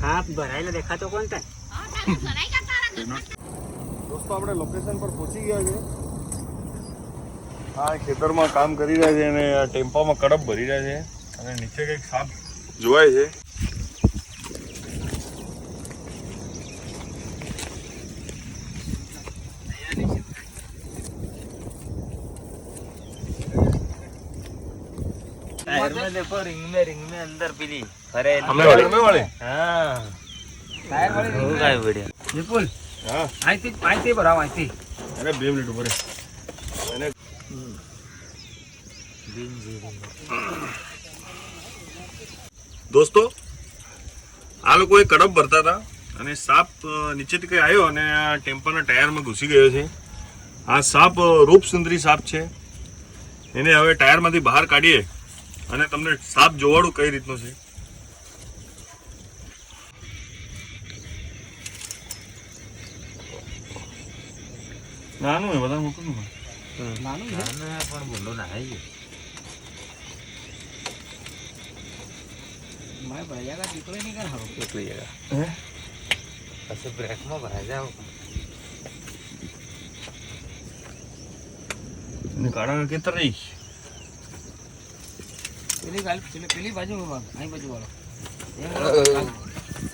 હા ભરાયેલા દેખાતો કોણ દોસ્તો આપણે લોકેશન પર પહોંચી ગયા છે આ ખેતરમાં કામ કરી રહ્યા છે અને આ ટેમ્પામાં કડપ ભરી રહ્યા છે અને નીચે કંઈક સાપ જોવાય છે. દેખો રિંગ મેં રિંગ મેં અંદર પીલી. અરે અમે વાળી. હા. અરે 2 મિનિટ ઉપર દોસ્તો આ લોકો એ કડપ ભરતા હતા અને સાપ નીચેથી કંઈ આવ્યો અને આ ટેમ્પરના ટાયરમાં ઘૂસી ગયો છે. આ સાપ રૂપ સુંદરી સાપ છે. એને હવે ટાયરમાંથી બહાર કાઢીએ અને તમને સાપ જોવાડું કઈ રીતનો છે? નાનું હોય? બધા મોટું નાનું પણ બોલો ના ભરાઈ જાય દીકરો નહીં કર હારો કેટલી જગા. હે? પછી બ્રેકમાં ભરાઈ જાવ અને કાળા કેતર પેલી ગાલ પેલી પેલી બાજુ અહીં બાજુ વાળો.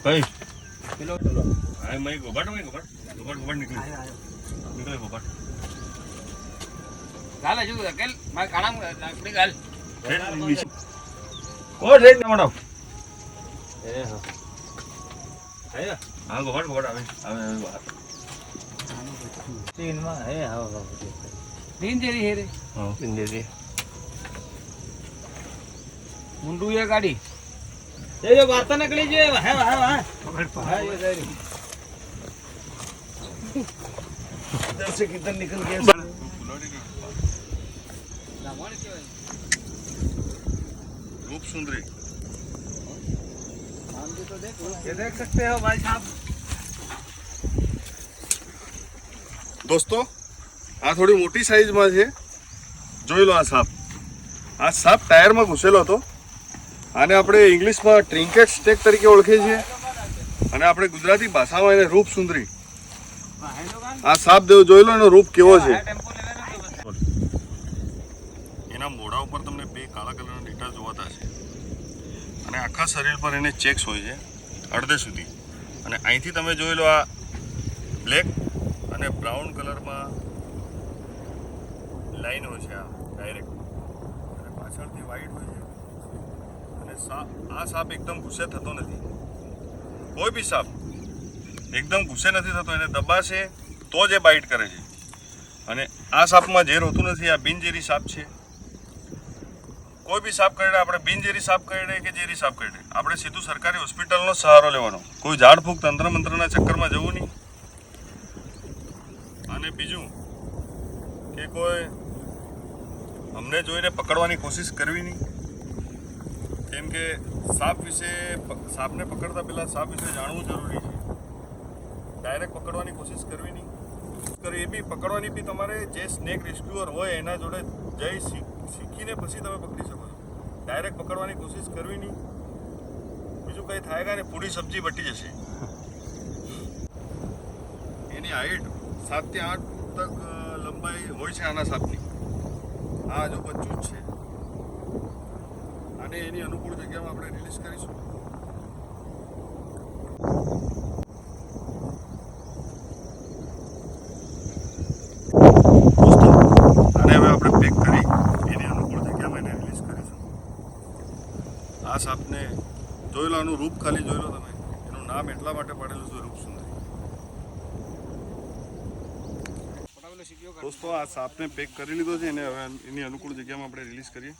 કઈ? પેલો આ મય ગોબાટ મય ગોબાટ ગોબાટ ગોબાટ નીકળી નીકળે ગોબાટ ગાલ હજુ કેલ મારે કાણામાં લાકડી ગાલ. ઓ રેડ ના મડાવ એ હો. હા? ગોબાટ ગોબાટ આવે. આવે આવે બહાર તીનમાં હે હા હા રીન જેરી હે રે. હા. પિંજરી મુંડું એ ગાડી. એ જો વાર્તા નીકળી હે હે હે. જાય इधर से किधर निकल गया લાવવાની કેવાય रूप सुंदरी सामने तो देखो ये देख सकते हो भाई साहब દોસ્તો આ થોડી મોટી સાઈઝમાં છે જોઈ લો આ સાપ આ સાપ ટાયરમાં ઘૂસેલો હતો આને આપણે ઇંગ્લિશમાં ટ્રિન્કેટ સ્ટેક તરીકે ઓળખીએ છીએ અને આપણે ગુજરાતી ભાષામાં એને રૂપ સુંદરી આ સાપદેવ જોઈ લો એનો રૂપ કેવો છે. એના મોઢા ઉપર તમને બે કાળા કલરના ડીટા જોવાતા છે અને આખા શરીર પર એને ચેક્સ હોય છે, અડધે સુધી. અને અહીંથી તમે જોઈ લો આ બ્લેક અને બ્રાઉન કલરમાં લાઈન હોય છે આ ડાયરેક્ટ અને પાછળથી વ્હાઈટ હોય છે. અને સાપ આ સાપ એકદમ ગુસ્સે થતો નથી. કોઈ બી સાપ એકદમ ગુસ્સે નથી થતો, એને દબાશે તો જ એ બાઇટ કરે છે. અને આ સાપમાં ઝેર હોતું નથી, આ બિનઝેરી સાપ છે. કોઈ બી સાપ કરડે, આપણે બિનઝેરી સાપ કરડે કે ઝેરી સાપ કરડે? આપણે સીધું સરકારી હોસ્પિટલનો સહારો લેવાનો. કોઈ ઝાડ ફૂંક, તંત્ર મંત્રના ચક્કરમાં જવું નહીં. અને બીજું કે કોઈ અમને જોઈને પકડવાની કોશિશ કરવી નહીં. કેમ કે સાપ વિશે, સાપને પકડતા પહેલાં સાપ વિશે જાણવું જરૂરી છે. ડાયરેક્ટ પકડવાની કોશિશ કરવી નહીં. કરી એ બી પકડવાની બી તમારે જે સ્નેક રેસ્ક્યુઅર હોય એના જોડે જઈ શીખ- શીખીને પછી તમે પકડી શકો છો. ડાયરેક્ટ પકડવાની કોશિશ કરવી નહીં. બીજું કંઈ થાય ને પૂરી સબ્જી બટી જશે. એની હાઈટ સાતથી આઠ તક લંબાઈ હોય છે આના સાપની. આ હજુ બચ્ચું જ છે. અને એની અનુકૂળ જગ્યામાં આપણે રિલીઝ કરીશું દોસ્તો આને હવે આપણે પેક કરી એની અનુકૂળ જગ્યામાં એને રિલીઝ કરીશું આ સાપને જોઈ લો આનું રૂપ ખાલી જોઈ લો તમે. એનું નામ એટલા માટે પાડેલું છે રૂપ સુંદરી. દોસ્તો આ સાપને પેક કરી લીધો છે એને હવે એની અનુકૂળ જગ્યામાં આપણે રિલીઝ કરીએ.